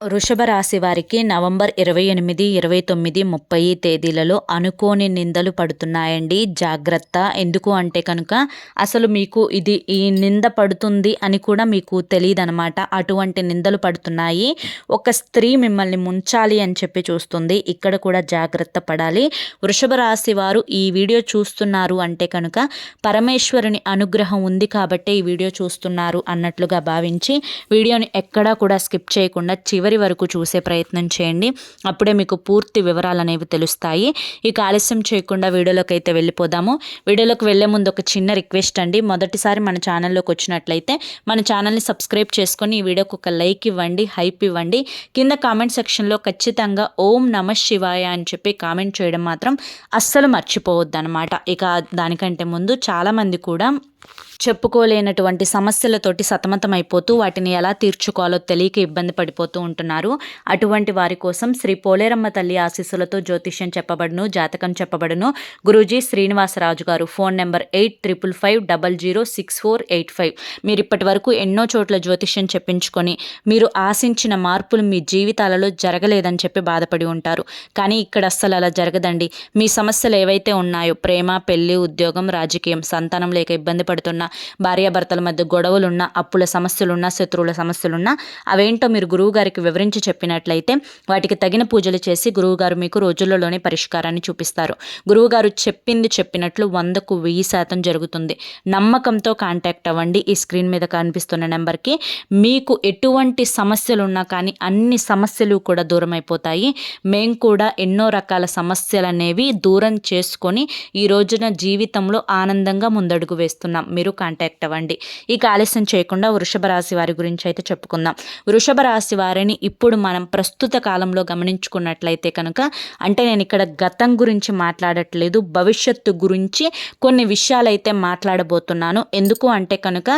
వృషభ రాశి వారికి నవంబర్ ఇరవై ఎనిమిది ఇరవై తొమ్మిది ముప్పై తేదీలలో అనుకోని నిందలు పడుతున్నాయండి. జాగ్రత్త. ఎందుకు అంటే కనుక అసలు మీకు ఇది ఈ నింద పడుతుంది అని కూడా మీకు తెలియదు అనమాట అటువంటి నిందలు పడుతున్నాయి. ఒక స్త్రీ మిమ్మల్ని ముంచాలి అని చెప్పి చూస్తుంది. ఇక్కడ కూడా జాగ్రత్త పడాలి. వృషభ రాశి వారు ఈ వీడియో చూస్తున్నారు అంటే కనుక పరమేశ్వరుని అనుగ్రహం ఉంది కాబట్టి ఈ వీడియో చూస్తున్నారు అన్నట్లుగా భావించి వీడియోని ఎక్కడా కూడా స్కిప్ చేయకుండా చివరి చివరి వరకు చూసే ప్రయత్నం చేయండి. అప్పుడే మీకు పూర్తి వివరాలు అనేవి తెలుస్తాయి. ఇక ఆలస్యం చేయకుండా వీడియోలోకి అయితే వెళ్ళిపోదాము. వీడియోలోకి వెళ్ళే ముందు ఒక చిన్న రిక్వెస్ట్ అండి. మొదటిసారి మన ఛానల్లోకి వచ్చినట్లయితే మన ఛానల్ని సబ్స్క్రైబ్ చేసుకొని ఈ వీడియోకి ఒక లైక్ ఇవ్వండి హైప్ ఇవ్వండి. కింద కామెంట్ సెక్షన్లో ఖచ్చితంగా ఓం నమ శివాయ అని చెప్పి కామెంట్ చేయడం మాత్రం అస్సలు మర్చిపోవద్దు అనమాట ఇక దానికంటే ముందు చాలామంది కూడా చెప్పుకోలేనటువంటి సమస్యలతోటి సతమతమైపోతూ వాటిని ఎలా తీర్చుకోవాలో తెలియక ఇబ్బంది పడిపోతూ ఉంటున్నారు అటువంటి వారి కోసం శ్రీ పోలేరమ్మ తల్లి ఆశీస్సులతో జ్యోతిష్యం చెప్పబడును జాతకం చెప్పబడును. Guruji Srinivasaraju garu phone number eight triple five double zero six four eight five. మీరు ఇప్పటి వరకు ఎన్నో చోట్ల జ్యోతిష్యం చెప్పించుకొని మీరు ఆశించిన మార్పులు మీ జీవితాలలో జరగలేదని చెప్పి బాధపడి ఉంటారు. కానీ ఇక్కడ అస్సలు అలా జరగదండి. మీ సమస్యలు ఏవైతే ఉన్నాయో ప్రేమ పెళ్ళి ఉద్యోగం రాజకీయం సంతానం లేక ఇబ్బంది పడుతున్న భార్యాభర్తల మధ్య గొడవలున్నా అప్పుల సమస్యలున్నా శత్రువుల సమస్యలున్నా అవేంటో మీరు గురువుగారికి వివరించి చెప్పినట్లయితే వాటికి తగిన పూజలు చేసి గురువుగారు మీకు రోజులలోనే పరిష్కారాన్ని చూపిస్తారు. గురువుగారు చెప్పింది చెప్పినట్లు వందకు వెయ్యి శాతం జరుగుతుంది. నమ్మకంతో కాంటాక్ట్ అవ్వండి. ఈ స్క్రీన్ మీద కనిపిస్తున్న నెంబర్కి మీకు ఎటువంటి సమస్యలు ఉన్నా కానీ అన్ని సమస్యలు కూడా దూరం అయిపోతాయి మేము కూడా ఎన్నో రకాల సమస్యలు అనేవి దూరం చేసుకొని ఈ రోజున జీవితంలో ఆనందంగా ముందడుగు వేస్తున్నాం. మీరు కాంటాక్ట్ అవ్వండి. ఇక ఆలస్యం చేయకుండా వృషభ రాశి వారి గురించి అయితే చెప్పుకుందాం. వృషభ రాశి వారిని ఇప్పుడు మనం ప్రస్తుత కాలంలో గమనించుకున్నట్లయితే కనుక అంటే నేను ఇక్కడ గతం గురించి మాట్లాడట్లేదు భవిష్యత్తు గురించి కొన్ని విషయాలైతే మాట్లాడబోతున్నాను. ఎందుకు అంటే కనుక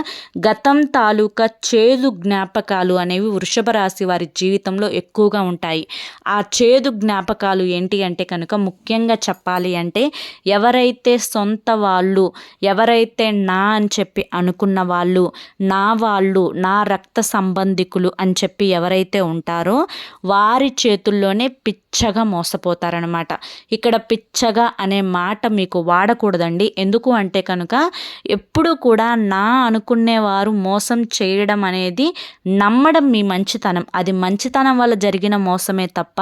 గతం తాలూకా చేదు జ్ఞాపకాలు అనేవి వృషభ రాశి వారి జీవితంలో ఎక్కువగా ఉంటాయి. ఆ చేదు జ్ఞాపకాలు ఏంటి అంటే కనుక ముఖ్యంగా చెప్పాలి అంటే ఎవరైతే సొంత వాళ్ళు ఎవరైతే నా అని చెప్పి అనుకున్న వాళ్ళు నా వాళ్ళు నా రక్త సంబంధికులు అని చెప్పి ఎవరైతే ఉంటారో వారి చేతుల్లోనే పిచ్చగా మోసపోతారనమాట ఇక్కడ పిచ్చగా అనే మాట మీకు వాడకూడదండి. ఎందుకు అంటే కనుక ఎప్పుడు కూడా నా అనుకునేవారు మోసం చేయడం అనేది నమ్మడం మీ మంచితనం. అది మంచితనం వల్ల జరిగిన మోసమే తప్ప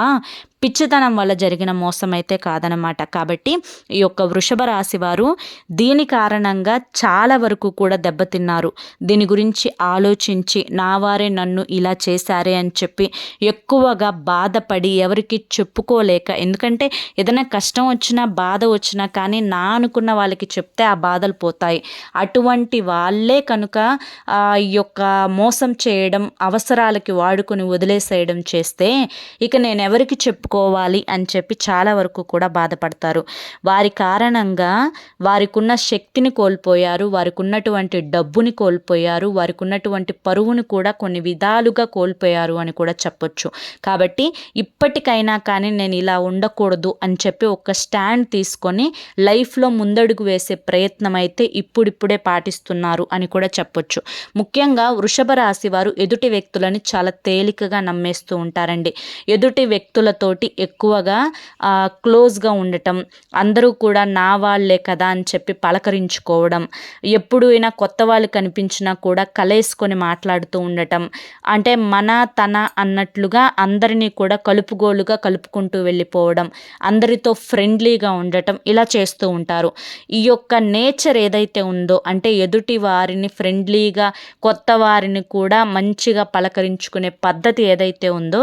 పిచ్చితనం వల్ల జరిగిన మోసం అయితే కాదనమాట కాబట్టి ఈ యొక్క వృషభ రాశి వారు దీని కారణంగా చాలా వరకు కూడా దెబ్బతిన్నారు. దీని గురించి ఆలోచించి నా వారే నన్ను ఇలా చేశారే అని చెప్పి ఎక్కువగా బాధపడి ఎవరికి చెప్పుకోలేక ఎందుకంటే ఏదైనా కష్టం వచ్చినా బాధ వచ్చినా కానీ నా అనుకున్న వాళ్ళకి చెప్తే ఆ బాధలు పోతాయి. అటువంటి వాళ్ళే కనుక ఈ యొక్క మోసం చేయడం అవసరాలకి వాడుకొని వదిలేసేయడం చేస్తే ఇక నేను ఎవరికి చెప్పుకోవాలి అని చెప్పి చాలా వరకు కూడా బాధపడతారు. వారి కారణంగా వారికి ఉన్న శక్తిని కోల్పోయారు వారికి ఉన్నటువంటి డబ్బుని కోల్పోయారు వారికి ఉన్నటువంటి పరువును కూడా కొన్ని విధాలుగా కోల్పోయారు అని కూడా చెప్పొచ్చు. కాబట్టి ఇప్పటికైనా కానీ నేను ఇలా ఉండకూడదు అని చెప్పి ఒక స్టాండ్ తీసుకొని లైఫ్లో ముందడుగు వేసే ప్రయత్నం అయితే ఇప్పుడిప్పుడే పాటిస్తున్నారు అని కూడా చెప్పొచ్చు. ముఖ్యంగా వృషభ రాశి వారు ఎదుటి వ్యక్తులని చాలా తేలికగా నమ్మేస్తూ ఉంటారండి. ఎదుటి వ్యక్తులతోటి ఎక్కువగా క్లోజ్గా ఉండటం అందరూ కూడా నా వాళ్ళే కదా అని చెప్పి పలకరించుకోవడం ఎప్పుడు అయినా కొత్త వాళ్ళు కనిపించినా కూడా కలేసుకొని మాట్లాడుతూ ఉండటం అంటే మన తన అన్నట్లుగా అందరినీ కూడా కలుపుగోలుగా కలుపుకుంటూ వెళ్ళిపోవడం అందరితో ఫ్రెండ్లీగా ఉండటం ఇలా చేస్తూ ఉంటారు. ఈ యొక్క నేచర్ ఏదైతే ఉందో అంటే ఎదుటి వారిని ఫ్రెండ్లీగా కొత్త వారిని కూడా మంచిగా పలకరించుకునే పద్ధతి ఏదైతే ఉందో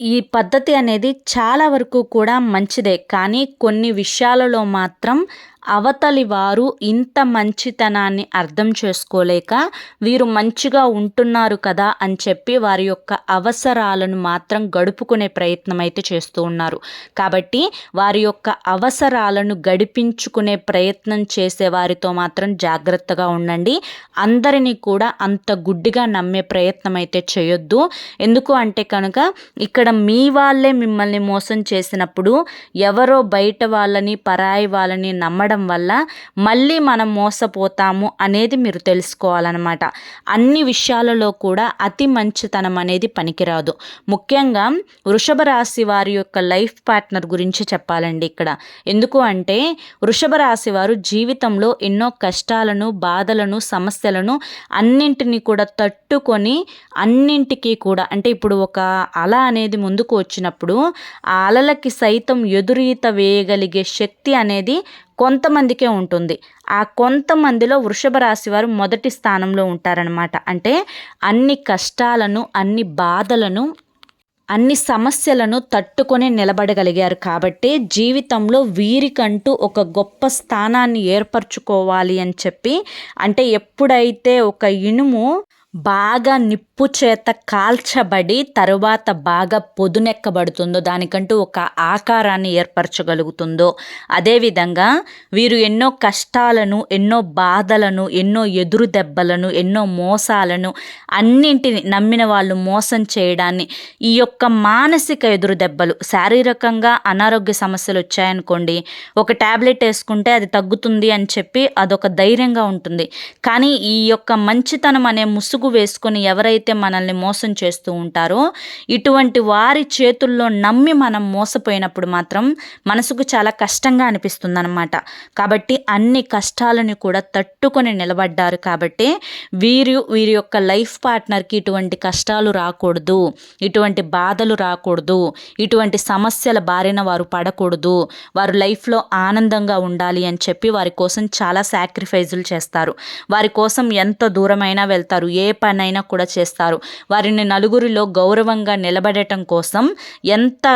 ఈ పద్ధతి అనేది చాలా వరకు కూడా మంచిదే. కానీ కొన్ని విషయాలలో మాత్రం అవతలి వారు ఇంత మంచితనాన్ని అర్థం చేసుకోలేక వీరు మంచిగా ఉంటున్నారు కదా అని చెప్పి వారి యొక్క అవసరాలను మాత్రం గడుపుకునే ప్రయత్నం అయితే చేస్తూ ఉన్నారు. కాబట్టి వారి యొక్క అవసరాలను గడిపించుకునే ప్రయత్నం చేసే వారితో మాత్రం జాగ్రత్తగా ఉండండి. అందరినీ కూడా అంత గుడ్డిగా నమ్మే ప్రయత్నం అయితే చేయొద్దు. ఎందుకు అంటే కనుక ఇక్కడ మీ వాళ్ళే మిమ్మల్ని మోసం చేసినప్పుడు ఎవరో బయట వాళ్ళని పరాయి వాళ్ళని నమ్మడం నమ్మడం వల్ల మళ్ళీ మనం మోసపోతాము అనేది మీరు తెలుసుకోవాలన్నమాట. అన్ని విషయాలలో కూడా అతి మంచితనం అనేది పనికిరాదు. ముఖ్యంగా వృషభ రాశి వారి యొక్క లైఫ్ పార్ట్నర్ గురించి చెప్పాలండి ఇక్కడ. ఎందుకు అంటే వృషభ రాశి వారు జీవితంలో ఎన్నో కష్టాలను బాధలను సమస్యలను అన్నింటినీ కూడా తట్టుకొని అన్నింటికీ కూడా అంటే ఇప్పుడు ఒక అల అనేది ముందుకు వచ్చినప్పుడు ఆ అలలకి సైతం ఎదురీత వేయగలిగే శక్తి అనేది కొంతమందికే ఉంటుంది. ఆ కొంతమందిలో వృషభ రాశి వారు మొదటి స్థానంలో ఉంటారనమాట అంటే అన్ని కష్టాలను అన్ని బాధలను అన్ని సమస్యలను తట్టుకొని నిలబడగలిగారు కాబట్టి జీవితంలో వీరికంటూ ఒక గొప్ప స్థానాన్ని ఏర్పరచుకోవాలి అని చెప్పి అంటే ఎప్పుడైతే ఒక ఇనుము బాగా నిప్పు చేత కాల్చబడి తరువాత బాగా పొదునెక్కబడుతుందో దానికంటూ ఒక ఆకారాన్ని ఏర్పరచగలుగుతుందో. అదేవిధంగా వీరు ఎన్నో కష్టాలను ఎన్నో బాధలను ఎన్నో ఎదురు దెబ్బలను ఎన్నో మోసాలను అన్నింటిని నమ్మిన వాళ్ళు మోసం చేయడాన్ని ఈ యొక్క మానసిక ఎదురు దెబ్బలు శారీరకంగా అనారోగ్య సమస్యలు వచ్చాయనుకోండి ఒక ట్యాబ్లెట్ వేసుకుంటే అది తగ్గుతుంది అని చెప్పి అదొక ధైర్యంగా ఉంటుంది. కానీ ఈ యొక్క మంచితనం అనే ముసుగు ముసుగు వేసుకొని ఎవరైతే మనల్ని మోసం చేస్తూ ఉంటారో ఇటువంటి వారి చేతుల్లో నమ్మి మనం మోసపోయినప్పుడు మాత్రం మనసుకు చాలా కష్టంగా అనిపిస్తుంది అనమాట కాబట్టి అన్ని కష్టాలను కూడా తట్టుకొని నిలబడ్డారు కాబట్టి వీరు వీరి యొక్క లైఫ్ పార్ట్నర్కి ఇటువంటి కష్టాలు రాకూడదు ఇటువంటి బాధలు రాకూడదు ఇటువంటి సమస్యల బారిన వారు పడకూడదు వారు లైఫ్లో ఆనందంగా ఉండాలి అని చెప్పి వారి కోసం చాలా సాక్రిఫైజులు చేస్తారు. వారి కోసం ఎంత దూరమైనా వెళ్తారు ఏ పనైనా కూడా చేస్తారు. వారిని నలుగురిలో గౌరవంగా నిలబడటం కోసం ఎంత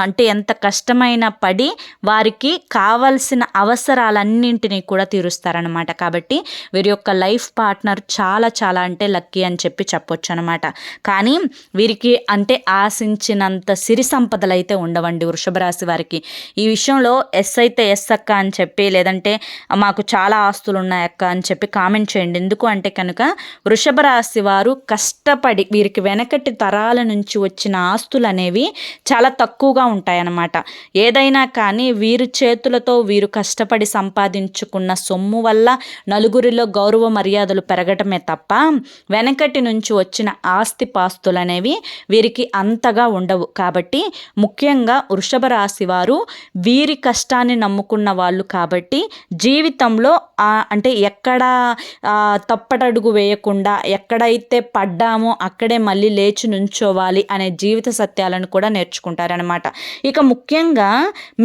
అంటే ఎంత కష్టమైన పడి వారికి కావలసిన అవసరాలన్నింటినీ కూడా తీరుస్తారనమాట కాబట్టి వీరి యొక్క లైఫ్ పార్ట్నర్ చాలా చాలా అంటే లక్కీ అని చెప్పి చెప్పొచ్చు అనమాట కానీ వీరికి అంటే ఆశించినంత సిరి సంపదలు అయితే ఉండవండి వృషభ రాశి వారికి. ఈ విషయంలో ఎస్ అయితే ఎస్ అక్క అని చెప్పి లేదంటే మాకు చాలా ఆస్తులు ఉన్నాయి అక్క అని చెప్పి కామెంట్ చేయండి. ఎందుకు అంటే కనుక వృషభ రాశి రాశి వారు కష్టపడి వీరికి వెనకటి తరాల నుంచి వచ్చిన ఆస్తులు అనేవి చాలా తక్కువగా ఉంటాయన్నమాట. ఏదైనా కానీ వీరి చేతులతో వీరు కష్టపడి సంపాదించుకున్న సొమ్ము వల్ల నలుగురిలో గౌరవ మర్యాదలు పెరగటమే తప్ప వెనకటి నుంచి వచ్చిన ఆస్తి పాస్తులు అనేవి వీరికి అంతగా ఉండవు. కాబట్టి ముఖ్యంగా వృషభ రాశి వారు వీరి కష్టాన్ని నమ్ముకున్న వాళ్ళు కాబట్టి జీవితంలో అంటే ఎక్కడ తప్పటడుగు వేయకుండా ఎక్కడైతే పడ్డామో అక్కడే మళ్ళీ లేచి నుంచోవాలి అనే జీవిత సత్యాలను కూడా నేర్చుకుంటారనమాట ఇక ముఖ్యంగా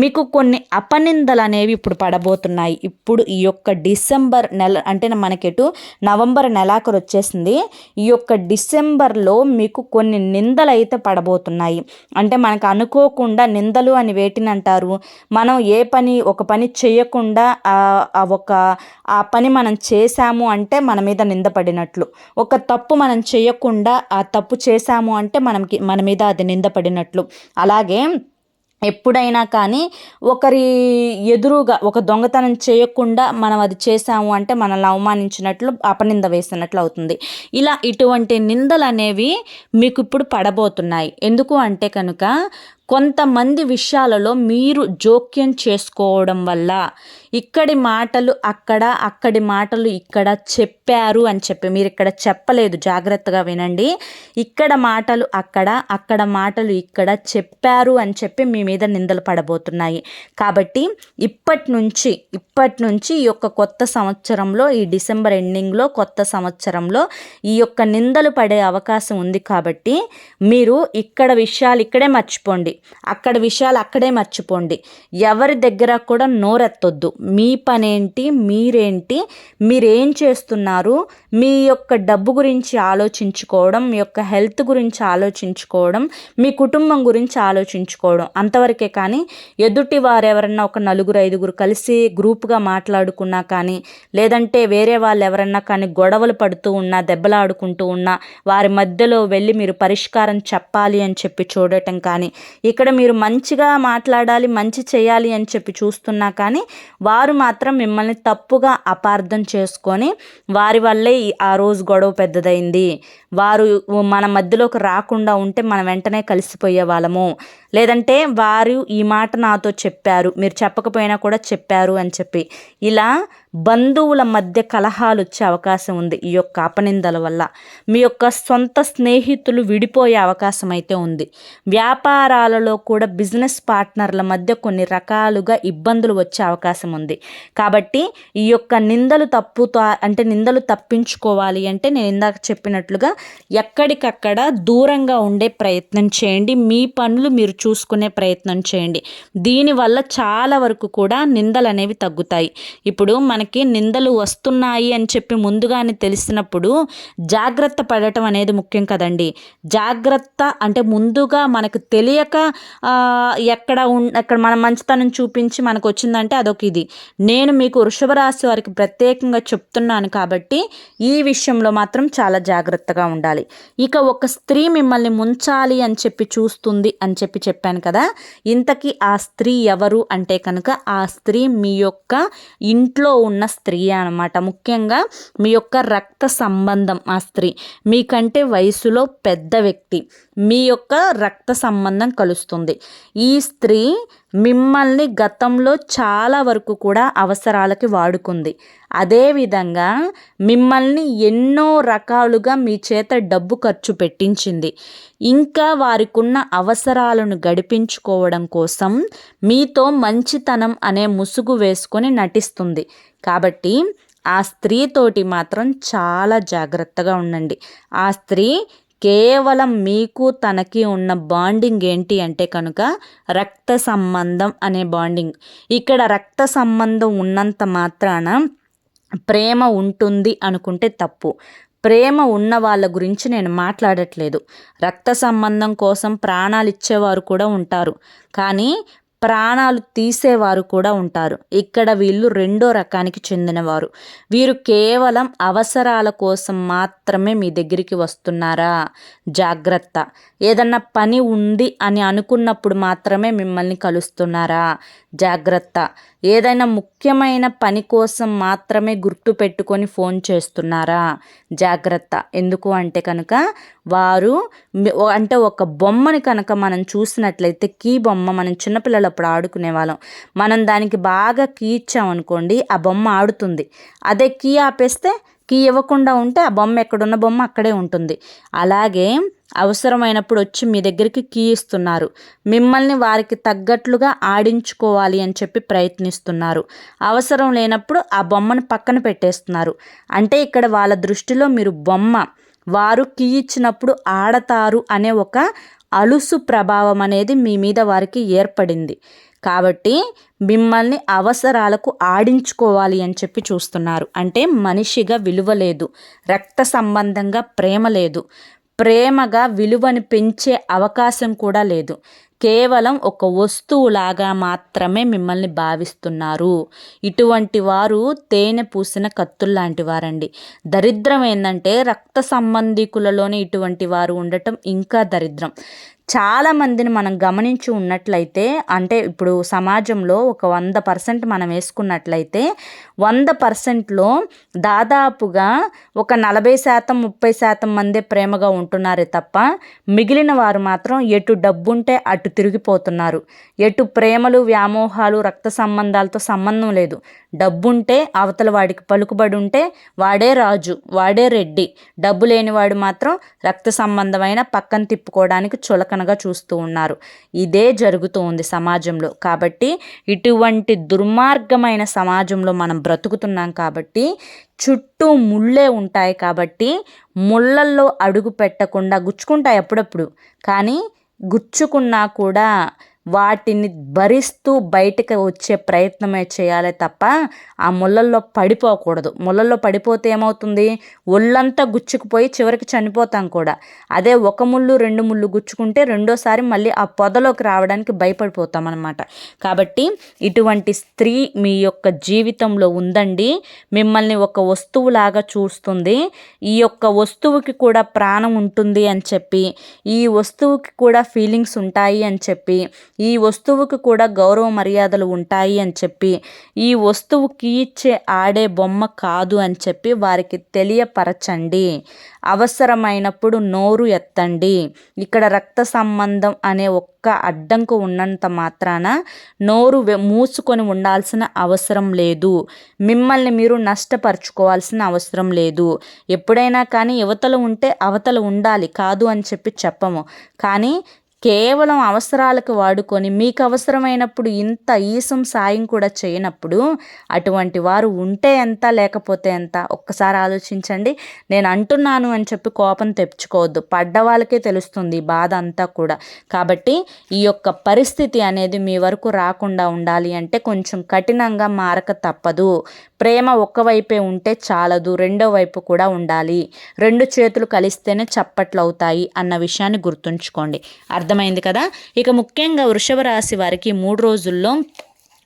మీకు కొన్ని అపనిందలు అనేవి ఇప్పుడు పడబోతున్నాయి. ఇప్పుడు ఈ యొక్క డిసెంబర్ నెల అంటే మనకెటు నవంబర్ నెలాఖరు వచ్చేసింది. ఈ యొక్క డిసెంబర్లో మీకు కొన్ని నిందలు అయితే పడబోతున్నాయి. అంటే మనకు అనుకోకుండా నిందలు అని వేటిని అంటారు మనం ఏ పని ఒక పని చేయకుండా ఒక ఆ పని మనం చేశాము అంటే మన మీద నిందపడినట్లు ఒక తప్పు మనం చేయకుండా ఆ తప్పు చేశాము అంటే మనకి మన మీద అది నిందపడినట్లు. అలాగే ఎప్పుడైనా కానీ ఒకరి ఎదురుగా ఒక దొంగతనం చేయకుండా మనం అది చేసాము అంటే మనల్ని అవమానించినట్లు అపనింద వేసినట్లు అవుతుంది. ఇలా ఇటువంటి నిందలు అనేవి మీకు ఇప్పుడు పడబోతున్నాయి. ఎందుకు అంటే కనుక కొంతమంది విషయాలలో మీరు జోక్యం చేసుకోవడం వల్ల ఇక్కడి మాటలు అక్కడ అక్కడి మాటలు ఇక్కడ చెప్పారు అని చెప్పి మీరు ఇక్కడ చెప్పలేదు. జాగ్రత్తగా వినండి. ఇక్కడ మాటలు అక్కడ అక్కడ మాటలు ఇక్కడ చెప్పారు అని చెప్పి మీ మీద నిందలు పడబోతున్నాయి. కాబట్టి ఇప్పటి నుంచి ఇప్పటి నుంచి ఈ యొక్క కొత్త సంవత్సరంలో ఈ డిసెంబర్ ఎండింగ్లో కొత్త సంవత్సరంలో ఈ యొక్క నిందలు పడే అవకాశం ఉంది కాబట్టి మీరు ఇక్కడ విషయాలు ఇక్కడే మర్చిపోండి. అక్కడ విషయాలు అక్కడే మర్చిపోండి. ఎవరి దగ్గర కూడా నోరెత్తొద్దు. మీ పనేంటి? మీరేంటి? మీరేం చేస్తున్నారు? మీ యొక్క డబ్బు గురించి ఆలోచించుకోవడం మీ యొక్క హెల్త్ గురించి ఆలోచించుకోవడం మీ కుటుంబం గురించి ఆలోచించుకోవడం. అంతవరకే కానీ ఎదుటి వారు ఎవరన్నా ఒక నలుగురు ఐదుగురు కలిసి గ్రూప్గా మాట్లాడుకున్నా కానీ లేదంటే వేరే వాళ్ళు ఎవరన్నా కానీ గొడవలు పడుతూ ఉన్నా దెబ్బలాడుకుంటూ ఉన్నా వారి మధ్యలో వెళ్ళి మీరు పరిష్కారం చెప్పాలి అని చెప్పి చూడటం కానీ ఇక్కడ మీరు మంచిగా మాట్లాడాలి మంచి చేయాలి అని చెప్పి చూస్తున్నా కానీ వారు మాత్రం మిమ్మల్ని తప్పుగా అపార్థం చేసుకొని వారి వల్లే ఆ రోజు గొడవ పెద్దదైంది. వారు మన మధ్యలోకి రాకుండా ఉంటే మనం వెంటనే కలిసిపోయే వాళ్ళము. లేదంటే వారు ఈ మాట నాతో చెప్పారు మీరు చెప్పకపోయినా కూడా చెప్పారు అని చెప్పి. ఇలా బంధువుల మధ్య కలహాలు వచ్చే అవకాశం ఉంది ఈ యొక్క అపనిందల వల్ల. మీ యొక్క సొంత స్నేహితులు విడిపోయే అవకాశం అయితే ఉంది. వ్యాపారాలలో కూడా బిజినెస్ పార్ట్నర్ల మధ్య కొన్ని రకాలుగా ఇబ్బందులు వచ్చే అవకాశం ఉంది. కాబట్టి ఈ యొక్క నిందలు తప్పుతా అంటే నిందలు తప్పించుకోవాలి అంటే నేను ఇందాక చెప్పినట్లుగా ఎక్కడికక్కడ దూరంగా ఉండే ప్రయత్నం చేయండి. మీ పనులు మీరు చూసుకునే ప్రయత్నం చేయండి. దీనివల్ల చాలా వరకు కూడా నిందలు అనేవి తగ్గుతాయి. ఇప్పుడు మనకి నిందలు వస్తున్నాయి అని చెప్పి ముందుగానే తెలిసినప్పుడు జాగ్రత్త పడటం అనేది ముఖ్యం కదండి. జాగ్రత్త అంటే ముందుగా మనకు తెలియక ఎక్కడ ఎక్కడ మన మంచితనం చూపించి మనకు వచ్చిందంటే అదొక ఇది. నేను మీకు వృషభ రాశి వారికి ప్రత్యేకంగా చెప్తున్నాను కాబట్టి ఈ విషయంలో మాత్రం చాలా జాగ్రత్తగా ఉండాలి. ఇక ఒక స్త్రీ మిమ్మల్ని ముంచాలి అని చెప్పి చూస్తుంది అని చెప్పి చెప్పాను కదా ఇంతకీ ఆ స్త్రీ ఎవరు అంటే కనుక ఆ స్త్రీ మీ యొక్క ఇంట్లో ఉన్న స్త్రీ అనమాట ముఖ్యంగా మీ యొక్క రక్త సంబంధం ఆ స్త్రీ. మీకంటే వయసులో పెద్ద వ్యక్తి. మీ యొక్క రక్త సంబంధం కలుస్తుంది. ఈ స్త్రీ మిమ్మల్ని గతంలో చాలా వరకు కూడా అవసరాలకి వాడుకుంది. అదేవిధంగా మిమ్మల్ని ఎన్నో రకాలుగా మీ చేత డబ్బు ఖర్చు పెట్టించింది. ఇంకా వారికున్న అవసరాలను గడిపించుకోవడం కోసం మీతో మంచితనం అనే ముసుగు వేసుకొని నటిస్తుంది. కాబట్టి ఆ స్త్రీతోటి మాత్రం చాలా జాగ్రత్తగా ఉండండి. ఆ స్త్రీ కేవలం మీకు తనకి ఉన్న బాండింగ్ ఏంటి అంటే కనుక రక్త సంబంధం అనే బాండింగ్. ఇక్కడ రక్త సంబంధం ఉన్నంత మాత్రాన ప్రేమ ఉంటుంది అనుకుంటే తప్పు. ప్రేమ ఉన్న వాళ్ళ గురించి నేను మాట్లాడట్లేదు. రక్త సంబంధం కోసం ప్రాణాలు ఇచ్చేవారు కూడా ఉంటారు. కానీ ప్రాణాలు తీసేవారు కూడా ఉంటారు. ఇక్కడ వీళ్ళు రెండో రకానికి చెందినవారు. వీరు కేవలం అవసరాల కోసం మాత్రమే మీ దగ్గరికి వస్తున్నారా? జాగ్రత్త. ఏదన్నా పని ఉంది అని అనుకున్నప్పుడు మాత్రమే మిమ్మల్ని కలుస్తున్నారా? జాగ్రత్త. ఏదైనా ముఖ్యమైన పని కోసం మాత్రమే గుర్తు పెట్టుకొని ఫోన్ చేస్తున్నారా? జాగ్రత్త. ఎందుకు అంటే కనుక వారు అంటే ఒక బొమ్మని కనుక మనం చూసినట్లయితే కీ బొమ్మ మనం చిన్నపిల్లలు అప్పుడు ఆడుకునే వాళ్ళం. మనం దానికి బాగా కీ ఇచ్చామనుకోండి ఆ బొమ్మ ఆడుతుంది. అదే కీ ఆపేస్తే కీ ఇవ్వకుండా ఉంటే ఆ బొమ్మ ఎక్కడున్న బొమ్మ అక్కడే ఉంటుంది. అలాగే అవసరమైనప్పుడు వచ్చి మీ దగ్గరికి కీ ఇస్తున్నారు. మిమ్మల్ని వారికి తగ్గట్లుగా ఆడించుకోవాలి అని చెప్పి ప్రయత్నిస్తున్నారు. అవసరం లేనప్పుడు ఆ బొమ్మను పక్కన పెట్టేస్తున్నారు. అంటే ఇక్కడ వాళ్ళ దృష్టిలో మీరు బొమ్మ వారు కీ ఇచ్చినప్పుడు ఆడతారు అనే ఒక అలుసు ప్రభావం అనేది మీ మీద వారికి ఏర్పడింది. కాబట్టి మిమ్మల్ని అవసరాలకు ఆడించుకోవాలి అని చెప్పి చూస్తున్నారు. అంటే మనిషిగా విలువ లేదు రక్త సంబంధంగా ప్రేమ లేదు. ప్రేమగా విలువని పెంచే అవకాశం కూడా లేదు. కేవలం ఒక వస్తువులాగా మాత్రమే మిమ్మల్ని భావిస్తున్నారు. ఇటువంటి వారు తేనె పూసిన కత్తుల్లాంటి వారండి. దరిద్రం ఏంటంటే రక్త సంబంధికులలోనే ఇటువంటి వారు ఉండటం ఇంకా దరిద్రం. చాలామందిని మనం గమనించి ఉన్నట్లయితే అంటే ఇప్పుడు సమాజంలో ఒక వంద పర్సెంట్ మనం వేసుకున్నట్లయితే వంద పర్సెంట్లో దాదాపుగా ఒక నలభై శాతం ముప్పై శాతం మందే ప్రేమగా ఉంటున్నారే తప్ప మిగిలిన వారు మాత్రం ఎటు డబ్బుంటే అటు తిరిగిపోతున్నారు. ఎటు ప్రేమలు వ్యామోహాలు రక్త సంబంధాలతో సంబంధం లేదు. డబ్బుంటే అవతల వాడికి పలుకుబడి ఉంటే వాడే రాజు వాడే రెడ్డి. డబ్బు లేనివాడు మాత్రం రక్త సంబంధమైన పక్కన తిప్పుకోవడానికి చులక చులకనగా చూస్తూ ఉన్నారు. ఇదే జరుగుతూ ఉంది సమాజంలో. కాబట్టి ఇటువంటి దుర్మార్గమైన సమాజంలో మనం బ్రతుకుతున్నాం కాబట్టి చుట్టూ ముళ్ళే ఉంటాయి కాబట్టి ముళ్ళల్లో అడుగు పెట్టకుండా గుచ్చుకుంటాయి అప్పుడప్పుడు కానీ గుచ్చుకున్నా కూడా వాటిని భరిస్తూ బయటకు వచ్చే ప్రయత్నమే చేయాలి తప్ప ఆ ముళ్ళల్లో పడిపోకూడదు. ముళ్ళల్లో పడిపోతే ఏమవుతుంది? ఒళ్ళంతా గుచ్చుకుపోయి చివరికి చనిపోతాం కూడా. అదే ఒక ముళ్ళు రెండు ముళ్ళు గుచ్చుకుంటే రెండోసారి మళ్ళీ ఆ పొదలోకి రావడానికి భయపడిపోతాం అనమాట కాబట్టి ఇటువంటి స్త్రీ మీ యొక్క జీవితంలో ఉందండి. మిమ్మల్ని ఒక వస్తువులాగా చూస్తుంది. ఈ యొక్క వస్తువుకి కూడా ప్రాణం ఉంటుంది అని చెప్పి ఈ వస్తువుకి కూడా ఫీలింగ్స్ ఉంటాయి అని చెప్పి ఈ వస్తువుకు కూడా గౌరవ మర్యాదలు ఉంటాయి అని చెప్పి ఈ వస్తువుకి ఇచ్చే ఆడే బొమ్మ కాదు అని చెప్పి వారికి తెలియపరచండి. అవసరమైనప్పుడు నోరు ఎత్తండి. ఇక్కడ రక్త సంబంధం అనే ఒక్క అడ్డంకు ఉన్నంత మాత్రాన నోరు మూసుకొని ఉండాల్సిన అవసరం లేదు. మిమ్మల్ని మీరు నష్టపరుచుకోవాల్సిన అవసరం లేదు. ఎప్పుడైనా కానీ యువతలు ఉంటే అవతల ఉండాలి కాదు అని చెప్పి చెప్పము. కానీ కేవలం అవసరాలకు వాడుకొని మీకు అవసరమైనప్పుడు ఇంత ఈసం సాయం కూడా చేయనప్పుడు అటువంటి వారు ఉంటే ఎంత లేకపోతే ఎంత? ఒక్కసారి ఆలోచించండి. నేను అంటున్నాను అని చెప్పి కోపం తెచ్చుకోవద్దు పడ్డ వాళ్ళకే తెలుస్తుంది బాధ అంతా కూడా. కాబట్టి ఈ యొక్క పరిస్థితి అనేది మీ వరకు రాకుండా ఉండాలి అంటే కొంచెం కఠినంగా మారక తప్పదు. ప్రేమ ఒక్కవైపే ఉంటే చాలదు. రెండో వైపు కూడా ఉండాలి. రెండు చేతులు కలిస్తేనే చప్పట్లు అవుతాయి అన్న విషయాన్ని గుర్తుంచుకోండి. అర్థం అర్థమైంది కదా. ఇక ముఖ్యంగా వృషభ రాశి వారికి మూడు రోజుల్లో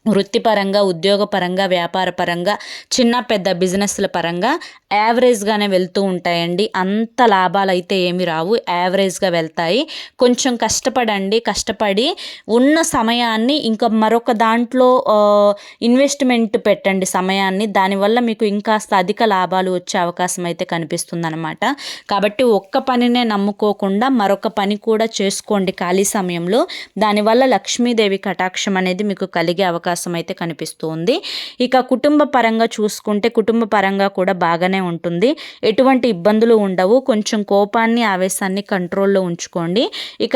వృత్తిపరంగా ఉద్యోగపరంగా వ్యాపారపరంగా చిన్న పెద్ద బిజినెస్ల పరంగా యావరేజ్గానే వెళ్తూ ఉంటాయండి. అంత లాభాలు అయితే ఏమి రావు. యావరేజ్గా వెళ్తాయి. కొంచెం కష్టపడండి. కష్టపడి ఉన్న సమయాన్ని ఇంకా మరొక దాంట్లో ఇన్వెస్ట్మెంట్ పెట్టండి సమయాన్ని. దానివల్ల మీకు ఇంకాస్త అధిక లాభాలు వచ్చే అవకాశం అయితే కనిపిస్తుందన్నమాట. కాబట్టి ఒక్క పనినే నమ్ముకోకుండా మరొక పని కూడా చేసుకోండి ఖాళీ సమయంలో. దానివల్ల లక్ష్మీదేవి కటాక్షం అనేది మీకు కలిగే అవకాశం అవకాశం అయితే కనిపిస్తుంది. ఇక కుటుంబ పరంగా చూసుకుంటే కుటుంబ పరంగా కూడా బాగానే ఉంటుంది. ఎటువంటి ఇబ్బందులు ఉండవు. కొంచెం కోపాన్ని ఆవేశాన్ని కంట్రోల్లో ఉంచుకోండి. ఇక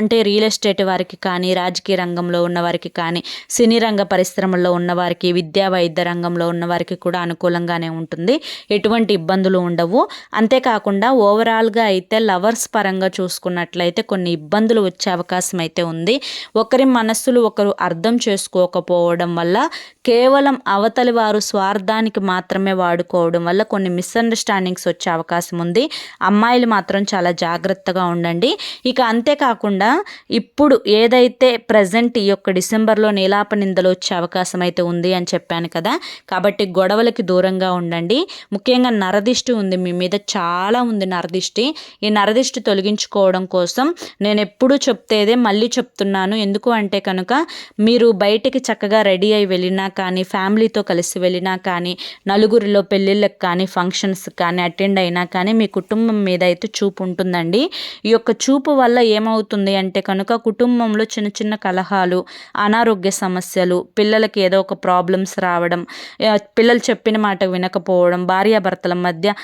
అంటే రియల్ ఎస్టేట్ వారికి కానీ రాజకీయ రంగంలో ఉన్న వారికి కానీ సినీ రంగ పరిశ్రమల్లో ఉన్నవారికి విద్యా వైద్య రంగంలో ఉన్నవారికి కూడా అనుకూలంగానే ఉంటుంది. ఎటువంటి ఇబ్బందులు ఉండవు. అంతేకాకుండా ఓవరాల్గా అయితే లవర్స్ పరంగా చూసుకున్నట్లయితే కొన్ని ఇబ్బందులు వచ్చే అవకాశం అయితే ఉంది. ఒకరి మనస్సులు ఒకరు అర్థం చేసుకోకపోవడం వల్ల కేవలం అవతలి వారు స్వార్థానికి మాత్రమే వాడుకోవడం వల్ల కొన్ని మిస్అండర్స్టాండింగ్స్ వచ్చే అవకాశం ఉంది. అమ్మాయిలు మాత్రం చాలా జాగ్రత్తగా ఉండండి. ఇక అంతేకాకుండా ఇప్పుడు ఏదైతే ప్రజెంట్ ఈ యొక్క డిసెంబర్లో నీలాప నిందలు వచ్చే అవకాశం అయితే ఉంది అని చెప్పాను కదా కాబట్టి గొడవలకి దూరంగా ఉండండి. ముఖ్యంగా నరదిష్టి ఉంది మీ మీద చాలా ఉంది నరదిష్టి. ఈ నరదిష్టి తొలగించుకోవడం కోసం నేను ఎప్పుడూ చెప్తేదే మళ్ళీ చెప్తున్నాను. ఎందుకు అంటే కనుక మీరు బయట బయటికి చక్కగా రెడీ అయి వెళ్ళినా కానీ ఫ్యామిలీతో కలిసి వెళ్ళినా కానీ నలుగురిలో పెళ్ళిళ్ళకి కానీ ఫంక్షన్స్ కానీ అటెండ్ అయినా కానీ మీ కుటుంబం మీద అయితే చూపు ఉంటుందండి. ఈ యొక్క చూపు వల్ల ఏమవుతుంది అంటే కనుక కుటుంబంలో చిన్న చిన్న కలహాలు అనారోగ్య సమస్యలు పిల్లలకి ఏదో ఒక ప్రాబ్లమ్స్ రావడం పిల్లలు చెప్పిన మాట వినకపోవడం భార్యాభర్తల మధ్య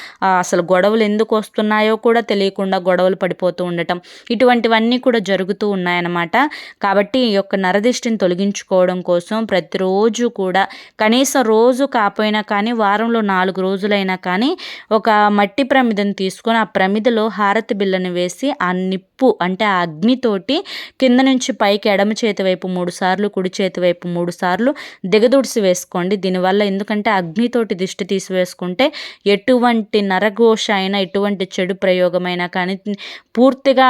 అసలు గొడవలు ఎందుకు వస్తున్నాయో కూడా తెలియకుండా గొడవలు పడిపోతూ ఉండటం ఇటువంటివన్నీ కూడా జరుగుతూ ఉన్నాయన్నమాట. కాబట్టి ఈ యొక్క నరదిష్టిని తొలగించుకోవడం కోసం ప్రతిరోజు కూడా కనీసం రోజు కాపోయినా కానీ వారంలో నాలుగు రోజులైనా కానీ ఒక మట్టి ప్రమిదను తీసుకొని ఆ ప్రమిదలో హారతి బిళ్ళను వేసి ఆ నిప్పు అంటే ఆ అగ్నితోటి కింద నుంచి పైకి ఎడమ చేతి వైపు మూడు సార్లు కుడి చేతి వైపు మూడు సార్లు దిగదుడిసి వేసుకోండి. దీనివల్ల ఎందుకంటే అగ్నితోటి దిష్టి తీసివేసుకుంటే ఎటువంటి నరఘోష అయినా ఎటువంటి చెడు ప్రయోగమైనా కానీ పూర్తిగా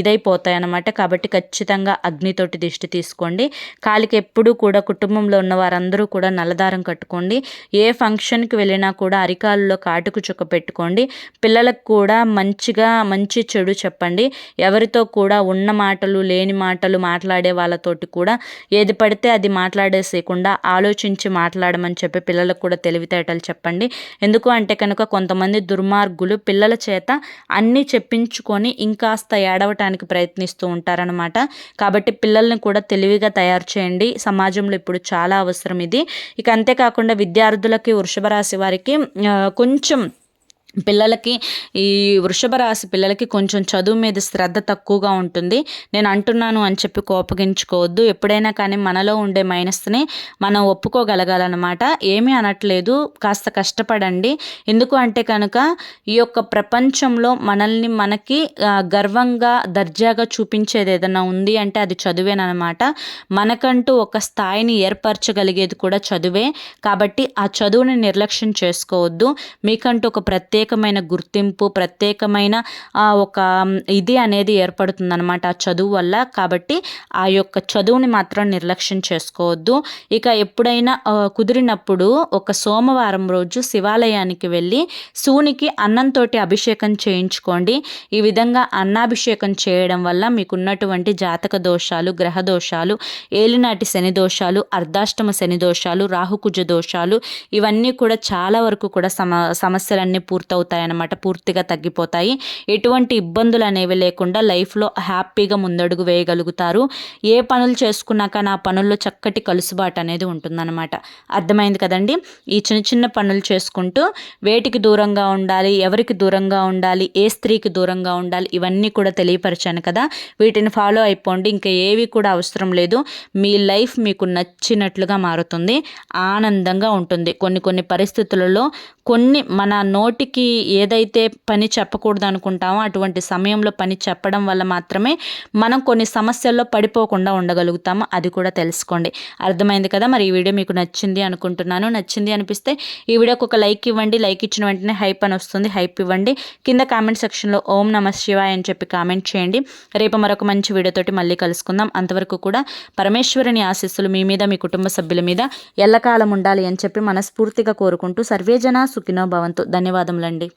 ఇదైపోతాయి అన్నమాట కాబట్టి ఖచ్చితంగా అగ్నితోటి దిష్టి తీసుకోండి. వాళ్ళకి ఎప్పుడూ కూడా కుటుంబంలో ఉన్న వారందరూ కూడా నల్లదారం కట్టుకోండి. ఏ ఫంక్షన్కి వెళ్ళినా కూడా అరికాలలో కాటుకు చుక్క పెట్టుకోండి. పిల్లలకు కూడా మంచిగా మంచి చెడు చెప్పండి. ఎవరితో కూడా ఉన్న మాటలు లేని మాటలు మాట్లాడే వాళ్ళతోటి కూడా ఏది పడితే అది మాట్లాడేసేయకుండా ఆలోచించి మాట్లాడమని చెప్పి పిల్లలకు కూడా తెలివితేటలు చెప్పండి. ఎందుకు అంటే కనుక కొంతమంది దుర్మార్గులు పిల్లల చేత అన్నీ చెప్పించుకొని ఇంకాస్త ఏడవటానికి ప్రయత్నిస్తూ ఉంటారనమాట కాబట్టి పిల్లల్ని కూడా తెలివిగా తయారు చేయండి. సమాజంలో ఇప్పుడు చాలా అవసరం ఇది. ఇక అంతేకాకుండా విద్యార్థులకి వృషభ రాశి వారికి కొంచెం పిల్లలకి ఈ వృషభ రాశి పిల్లలకి కొంచెం చదువు మీద శ్రద్ధ తక్కువగా ఉంటుంది. నేను అంటున్నాను అని చెప్పి కోపగించుకోవద్దు. ఎప్పుడైనా కానీ మనలో ఉండే మైనస్ని మనం ఒప్పుకోగలగాలన్నమాట. ఏమీ అనట్లేదు. కాస్త కష్టపడండి. ఎందుకు అంటే కనుక ఈ యొక్క ప్రపంచంలో మనల్ని మనకి గర్వంగా దర్జాగా చూపించేది ఏదైనా ఉంది అంటే అది చదువేనమాట మనకంటూ ఒక స్థాయిని ఏర్పరచగలిగేది కూడా చదువే. కాబట్టి ఆ చదువుని నిర్లక్ష్యం చేసుకోవద్దు. మీకంటూ ఒక ప్రత్యేక ప్రత్యేకమైన గుర్తింపు ప్రత్యేకమైన ఒక ఇది అనేది ఏర్పడుతుందన్నమాట ఆ చదువు వల్ల. కాబట్టి ఆ యొక్క చదువుని మాత్రం నిర్లక్ష్యం చేసుకోవద్దు. ఇక ఎప్పుడైనా కుదిరినప్పుడు ఒక సోమవారం రోజు శివాలయానికి వెళ్ళి శివునికి అన్నంతో అభిషేకం చేయించుకోండి. ఈ విధంగా అన్నాభిషేకం చేయడం వల్ల మీకున్నటువంటి జాతక దోషాలు గ్రహ దోషాలు ఏలినాటి శని దోషాలు అర్ధాష్టమ శని దోషాలు రాహుకుజ దోషాలు ఇవన్నీ కూడా చాలా వరకు కూడా సమ సమస్యలన్నీ పూర్తి అవుతాయన్నమాట పూర్తిగా తగ్గిపోతాయి. ఎటువంటి ఇబ్బందులు అనేవి లేకుండా లైఫ్లో హ్యాపీగా ముందడుగు వేయగలుగుతారు. ఏ పనులు చేసుకున్నాక నా పనుల్లో చక్కటి కలుసుబాటు అనేది ఉంటుందన్నమాట. అర్థమైంది కదండి? ఈ చిన్న చిన్న పనులు చేసుకుంటూ వేటికి దూరంగా ఉండాలి ఎవరికి దూరంగా ఉండాలి ఏ స్త్రీకి దూరంగా ఉండాలి ఇవన్నీ కూడా తెలియపరిచాను కదా. వీటిని ఫాలో అయిపోండి ఇంకా ఏవి కూడా అవసరం లేదు. మీ లైఫ్ మీకు నచ్చినట్లుగా మారుతుంది. ఆనందంగా ఉంటుంది. కొన్ని కొన్ని పరిస్థితులలో కొన్ని మన నోటికి ఏదైతే పని చెప్పకూడదు అనుకుంటామో అటువంటి సమయంలో పని చెప్పడం వల్ల మాత్రమే మనం కొన్ని సమస్యల్లో పడిపోకుండా ఉండగలుగుతాము. అది కూడా తెలుసుకోండి. అర్థమైంది కదా? మరి ఈ వీడియో మీకు నచ్చింది అనుకుంటున్నాను. నచ్చింది అనిపిస్తే ఈ వీడియోకి ఒక లైక్ ఇవ్వండి. లైక్ ఇచ్చిన వెంటనే హైప్ అని వస్తుంది. హైప్ ఇవ్వండి. కింద కామెంట్ సెక్షన్లో ఓం నమ శివాయ్ అని చెప్పి కామెంట్ చేయండి. రేపు మరొక మంచి వీడియోతోటి మళ్ళీ కలుసుకుందాం. అంతవరకు కూడా పరమేశ్వరుని ఆశీస్సులు మీ మీద మీ కుటుంబ సభ్యుల మీద ఎల్లకాలం ఉండాలి అని చెప్పి మనస్ఫూర్తిగా కోరుకుంటూ సర్వేజన సుఖినో భవంతు. ధన్యవాదములు. ధన్యవాదములండి